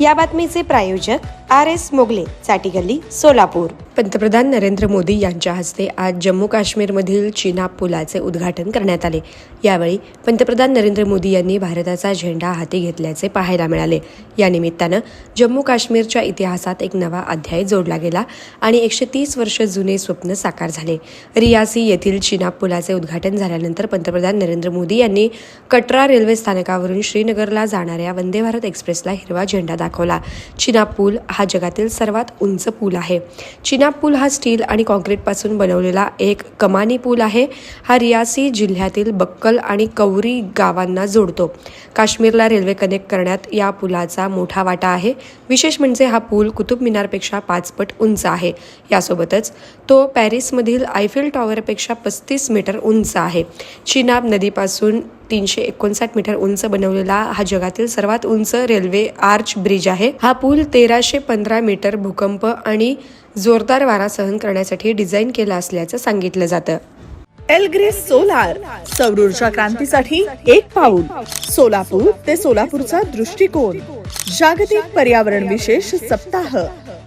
या बातमीचे प्रायोजक आर एस मोगले चाटीगल्ली सोलापूर. पंतप्रधान नरेंद्र मोदी यांच्या हस्ते आज जम्मू काश्मीरमधील चिनाब पुलाचे उद्घाटन करण्यात आले. यावेळी पंतप्रधान नरेंद्र मोदी यांनी भारताचा झेंडा हाती घेतल्याचे पाहायला मिळाले. या निमित्तानं जम्मू काश्मीरच्या इतिहासात एक नवा अध्याय जोडला गेला आणि एकशे तीस वर्ष जुने स्वप्न साकार झाले. रियासी येथील चिनाब पुलाचे उद्घाटन झाल्यानंतर पंतप्रधान नरेंद्र मोदी यांनी कटरा रेल्वे स्थानकावरून श्रीनगरला जाणाऱ्या वंदे भारत एक्सप्रेसला हिरवा झेंडा दाखवला. चिनाब पूल हा जगातील सर्वात उंच पूल आहे. चिनाब पूल हा स्टील आणि कॉन्क्रीटपासून बनवलेला एक कमानी पूल आहे. हा रियासी जिल्ह्यातील बक्कल आणि कौरी गावांना जोडतो. काश्मीरला रेल्वे कनेक्ट करण्यात या पुलाचा मोठा वाटा आहे. विशेष म्हणजे हा पूल कुतुब मिनारपेक्षा पाचपट उंच आहे. यासोबतच तो पॅरिसमधील आयफिल टॉवरपेक्षा पस्तीस मीटर उंच आहे. चिनाब नदीपासून तीनशे एकोणसाठ मीटर उंच बनवलेला हा जगातील सर्वात उंच रेल्वे आर्च ब्रिज आहे. हा पूल तेराशे पंधरा मीटर भूकंप आणि जोरदार वारा सहन करण्यासाठी डिझाईन केला असल्याचं सांगितलं जातं. एलग्रेस सोलार सौर ऊर्जा क्रांतीसाठी एक पाऊल सोलापूर ते सोलापूरचा दृष्टिकोन. जागतिक पर्यावरण विशेष सप्ताह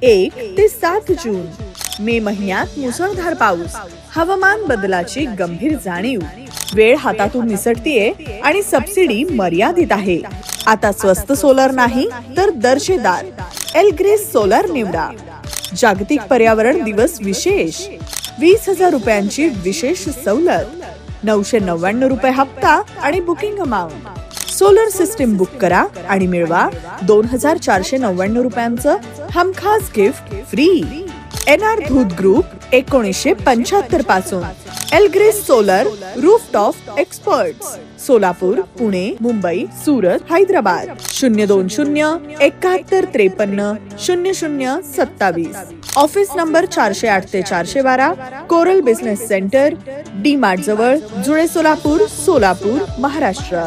एक ते सात जून. मे महिन्यात मुसळधार पाऊस हवामान बदलाची गंभीर जाणीव. वेळ हातातून निसटतीये आणि सबसिडी मर्यादित आहे. आता स्वस्त सोलर नाही तर दर्जेदार. एलग्रेस सोलर निवडा. जागतिक पर्यावरण दिवस विशेष. वीस हजार रुपयांची विशेष सवलत. नऊशे नव्याण्णव रुपये हप्ता आणि booking amount. Solar system book करा आणि मिळवा दोन हजार चारशे नव्याण्णव रुपयांचं हमखास gift free. N R Dhoot group एकोणीसशे पंच्याहत्तरपासून. एलग्रेस solar rooftop expert Solapur Pune Mumbai Surat Hyderabad. शून्य दोन शून्य एकाहत्तर त्रेपन्न शून्य शून्य सत्तावीस. ऑफिस नंबर चारशे आठ ते चारशे बारा Coral business centre D Mart जवळ जुळे सोलापूर सोलापूर महाराष्ट्र.